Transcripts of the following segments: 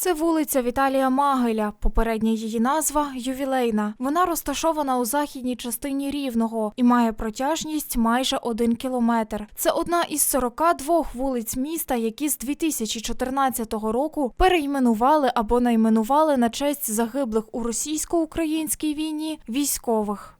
Це вулиця Віталія Магеля. Попередня її назва ювілейна. Вона розташована у західній частині Рівного і має протяжність майже один кілометр. Це одна із 42 вулиць міста, які з 2014 року перейменували або найменували на честь загиблих у російсько-українській війні військових.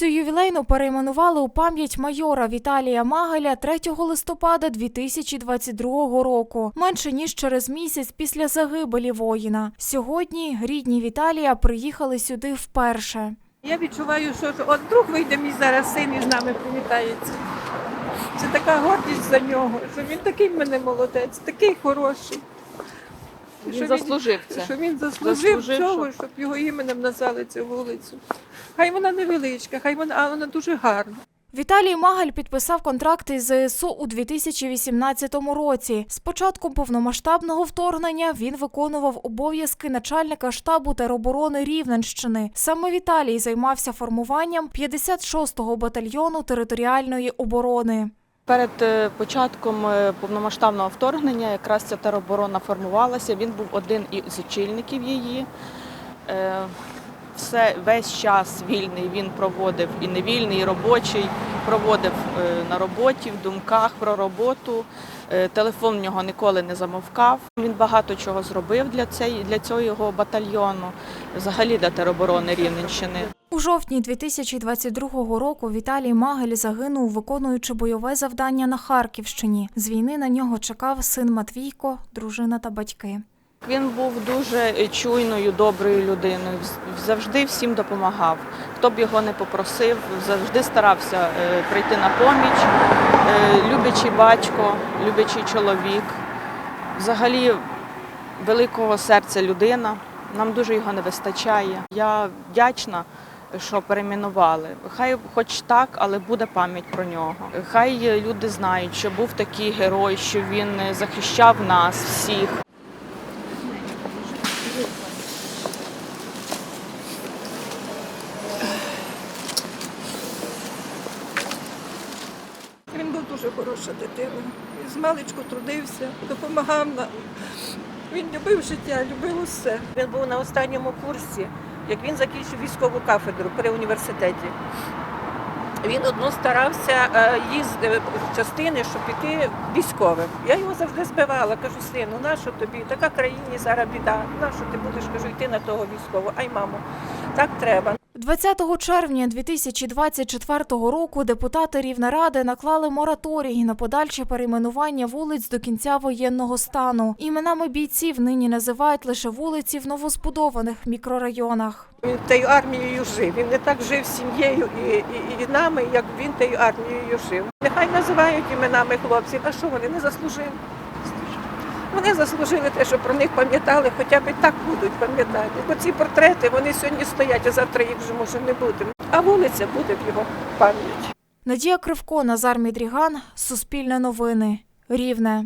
Вулицю ювілейну перейменували у пам'ять майора Віталія Магеля 3 листопада 2022 року, менше ніж через місяць після загибелі воїна. Сьогодні рідні Віталія приїхали сюди вперше. Я відчуваю, що от вдруг вийде мій зараз син і з нами привітається. Це така гордість за нього, що він такий в мене молодець, такий хороший. Він заслужив це. Що він заслужив, Заслужив, цього, щоб- щоб його іменем назвали цю вулицю. Хай вона невеличка, хай вона, але вона дуже гарна. Віталій Магель підписав контракт із ЗСУ у 2018 році. З початком повномасштабного вторгнення він виконував обов'язки начальника штабу тероборони Рівненщини. Саме Віталій займався формуванням 56-го батальйону територіальної оборони. Перед е, початком е, повномасштабного вторгнення якраз ця тероборона формувалася. Він був один із очільників її. Е, Все весь час вільний він проводив і невільний, і робочий. Проводив е, на роботі, в думках про роботу. Е, Телефон в нього ніколи не замовкав. Він багато чого зробив для цієї для цього його батальйону, взагалі для тероборони Рівненщини. У жовтні 2022 року Віталій Магель загинув, виконуючи бойове завдання на Харківщині. З війни на нього чекав син Матвійко, дружина та батьки. Він був дуже чуйною, доброю людиною. Завжди всім допомагав. Хто б його не попросив, завжди старався е, прийти на поміч. Е, Люблячий батько, люблячий чоловік. Взагалі великого серця людина. Нам дуже його не вистачає. Я вдячна, що перейменували. Хай хоч так, але буде пам'ять про нього. Хай люди знають, що був такий герой, що він захищав нас всіх. Він був дуже хороша дитина. Він з маличку трудився, допомагав нам. Він любив життя, любив усе. Він був на останньому курсі, як він закінчив військову кафедру при університеті. Він одно старався е, їздити в частини, щоб піти військовим. Я його завжди збивала, кажу, сину, нащо тобі? Така країні зараз біда. Нащо ти будеш кажу, йти на того військового? Ай, мамо, так треба. 20 червня 2024 року депутати Рівнеради наклали мораторій на подальше перейменування вулиць до кінця воєнного стану. Іменами бійців нині називають лише вулиці в новозбудованих мікрорайонах. Він тією армією жив. Він не так жив сім'єю і, і, і нами, як він тією армією жив. Нехай називають іменами хлопців, а що вони не заслужили? Вони заслужили те, що про них пам'ятали, хоча б і так будуть пам'ятати. Бо ці портрети вони сьогодні стоять, а завтра їх вже може не бути. А вулиця буде в його пам'ять. Надія Кривко, Назар Мідріган, Суспільне новини, Рівне.